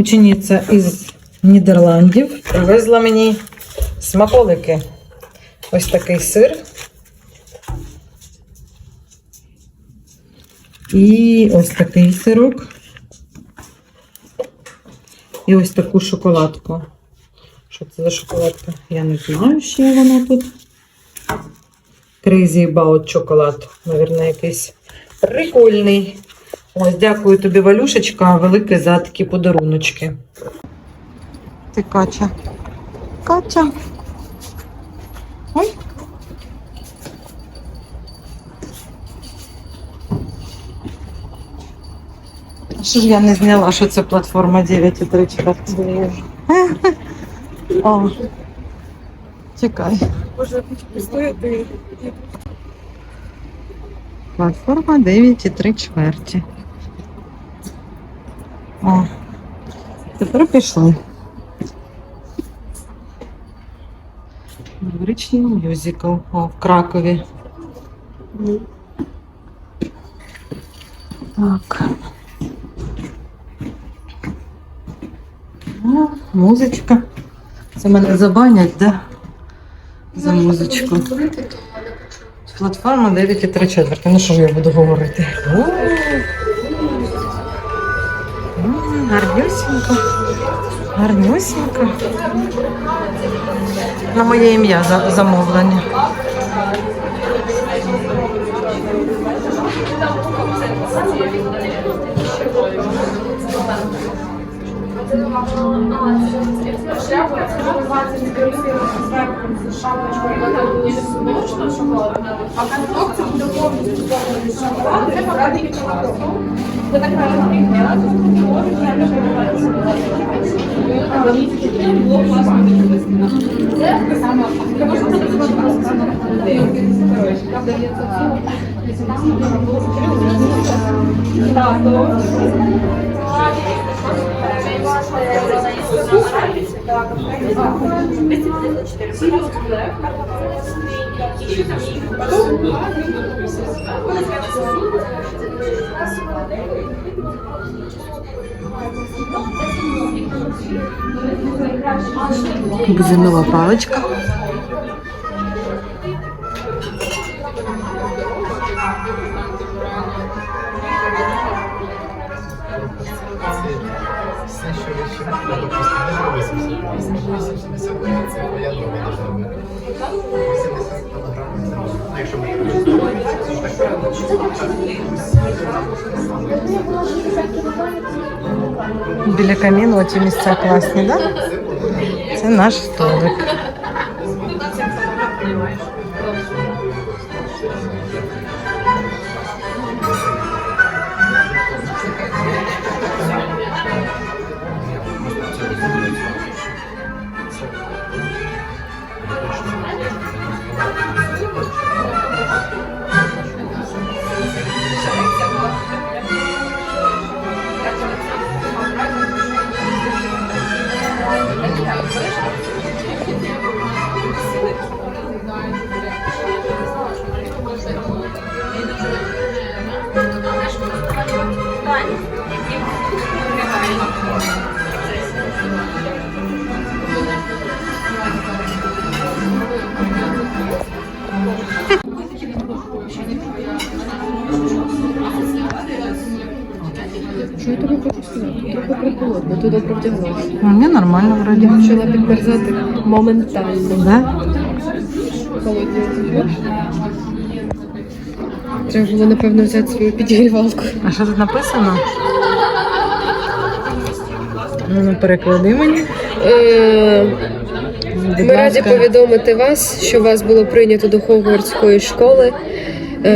учениця із Нідерландів привезла мені смаколики. Ось такий сир. І ось такий сирок. І ось таку шоколадку. Що це за шоколадка? Я не знаю, ще вона тут. Crazy About Chocolate. Навірно, якийсь прикольний. Ось, дякую тобі, Валюшечка, велике за такі подаруночки. Ти Кача. Кача. Ой. Що ж я не зняла, що це платформа 9,3 чверті? О, чекай. Може постояти. Платформа 9,3 чверті. О, тепер пішли. Новорічний мюзикл. О, в Кракові. Так. О, музичка. Це мене забанять, да? За музичку. Платформа 9,3 четверти. Ну що ж я буду говорити? Гарнюсінько. Гарнюсінько. На моє ім'я за- замовлення. Бузинова паличка. Якщо ми Біля каміну ці місця класні, так? Да? Це наш столик. Що приколотно, добре вдяглася. Мені нормально вроді. Я почала підмерзати моментально. Да? Холодні. Треба було, напевно, взяти свою підігрівалку. А що тут написано? Ну, ну, переклади мені. Е, Будь Ми раді ласка. повідомити вас, що вас було прийнято до Хогвартської школи,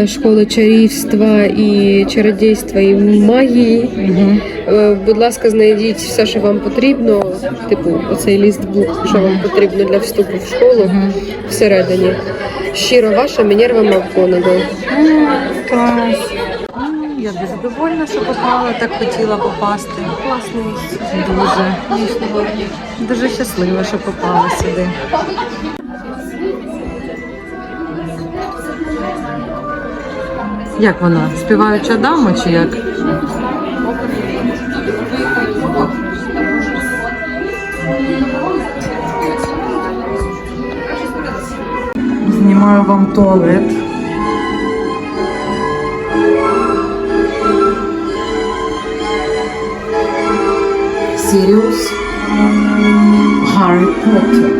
школи чарівства і чародійства і магії. Е, Будь ласка, знайдіть все, що вам потрібно, типу оцей лістбук, що вам потрібно для вступу в школу Мгм. всередині. Щиро ваша Мінерва Макгонагал. Клас. Я дуже задовольна, що попала, так хотіла попасти. Місце. Дуже. Дуже щаслива, що попала сюди. Як вона? Співаюча дама чи як? Знімаю вам туалет. Сіріус Гаррі Поттер.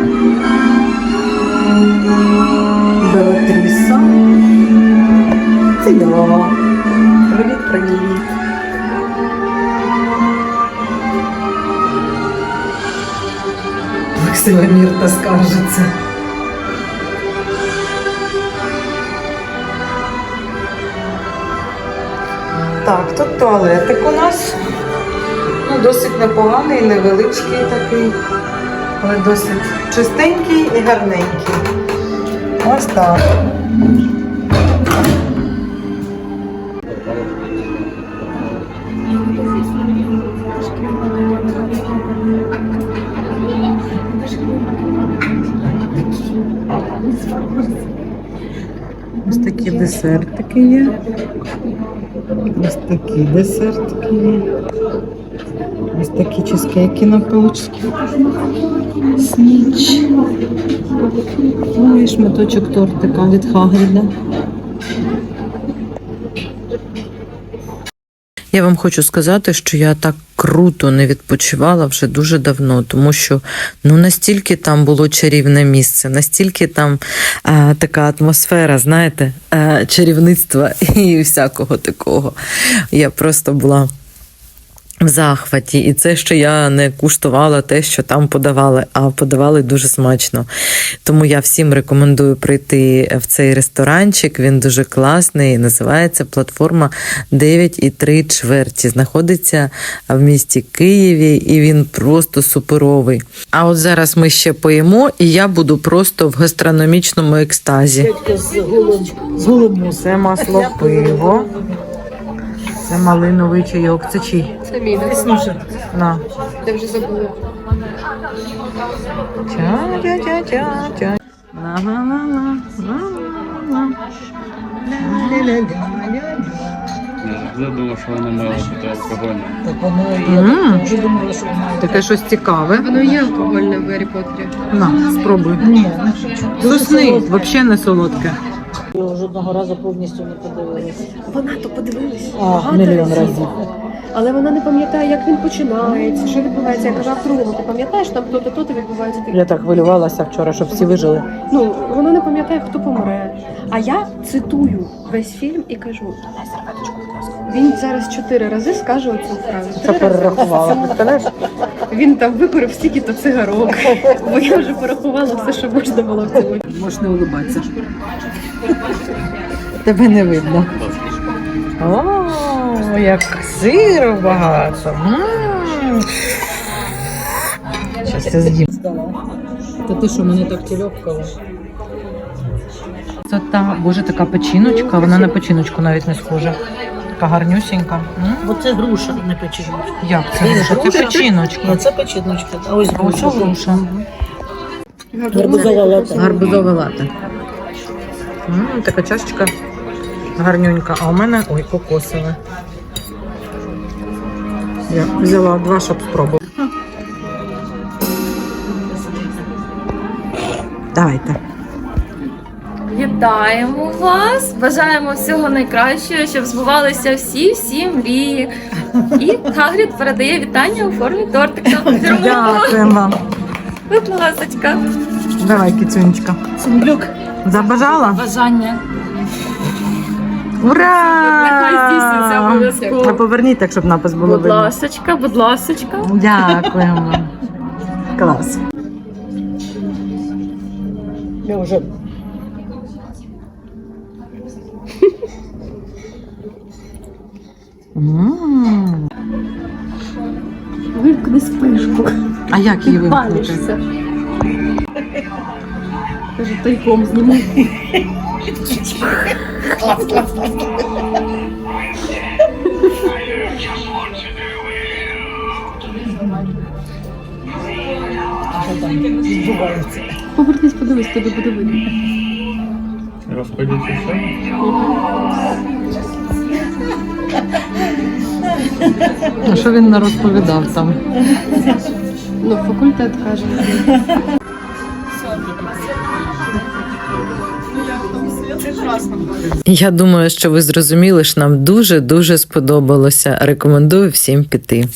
Я. Привіт, привіт. Максима Мірта скаржиться. Так, тут туалетик у нас. Ну, досить непоганий, невеличкий такий, але досить чистенький і гарненький. Ось так. Ось такі десертики є. Ось такі десертики є. Ось такі чизкейки на паличці. Сніч. Ой, шматочок тортика від Хагріда. Я вам хочу сказати, що я так круто не відпочивала вже дуже давно, тому що ну настільки там було чарівне місце, настільки там е, така атмосфера, знаєте, е, чарівництва і всякого такого. Я просто була. В захваті, і це ще я не куштувала те, що там подавали, а подавали дуже смачно. Тому я всім рекомендую прийти в цей ресторанчик. Він дуже класний. Називається платформа 9,3 чверті. Знаходиться в місті Києві, і він просто суперовий. А от зараз ми ще поїмо, і я буду просто в гастрономічному екстазі. З голубу це масло пиво. Це малиновий чайок. Це чий? Це мій На. Я вже забула. Тя-тя-тя-тя-тя. Ла-ла-ла-ла, ла-ла-ла. Я думав, що вона має бути алкогольна. М, Таке щось цікаве. Воно є алкогольне в Гаррі Поттері. На, спробуй. Сосни, взагалі не солодке. Жодного разу повністю не подивилася. Вона то подивилась. А, багато мільйон разів. разів. Але вона не пам'ятає, як він починається, що відбувається. Я казав другому, ти пам'ятаєш, там то-то, то-то відбувається таке. Я так хвилювалася вчора, щоб всі вижили. Ну, вона не пам'ятає, хто помре. А я цитую весь фільм і кажу: дай серветочку, будь ласка. Він зараз чотири рази скаже оцю фразу. Це перерахувала. Представляєш? Він там викурив стільки-то цигарок, бо я вже порахувала все, що можна було в цьому. Можеш не улибатися. Тебе не видно. О, як сиру багато. Щас я з'їм. Та ти що, мене так тільопкало? Це та, боже, така печіночка, вона на печіночку навіть не схожа. Така гарнюсінька. М? Бо це груша, не печіночка. Як це? груша? Це печіночка. це печіночка, а ось А ось груша. Гарбузова лата. Гарбузове лате. М, Така чашечка гарнюнька. А у мене ой, кокосове. Я взяла два, щоб спробувати. Давайте. Вітаємо вас! Бажаємо всього найкращого, щоб збувалися всі всі мрії. І Хагрід передає вітання у формі тортика. Дякуємо вам. Будь ласочка. Давай, кицюнечка. Сумблюк. Забажала? Бажання. Ура! Нехай здійсниться обов'язково. А поверніть так, щоб напис було Будь видно. ласочка, будь ласочка. Дякуємо. Клас. Я вже Вимкни спишку. А як її вимкнути? Палишся. Каже, тайком зніму. Повернись, подивись, тебе буде видно. Розходяться все. А що він не розповідав там? Ну, факультет каже. Я думаю, що ви зрозуміли, що нам дуже дуже сподобалося. Рекомендую всім піти.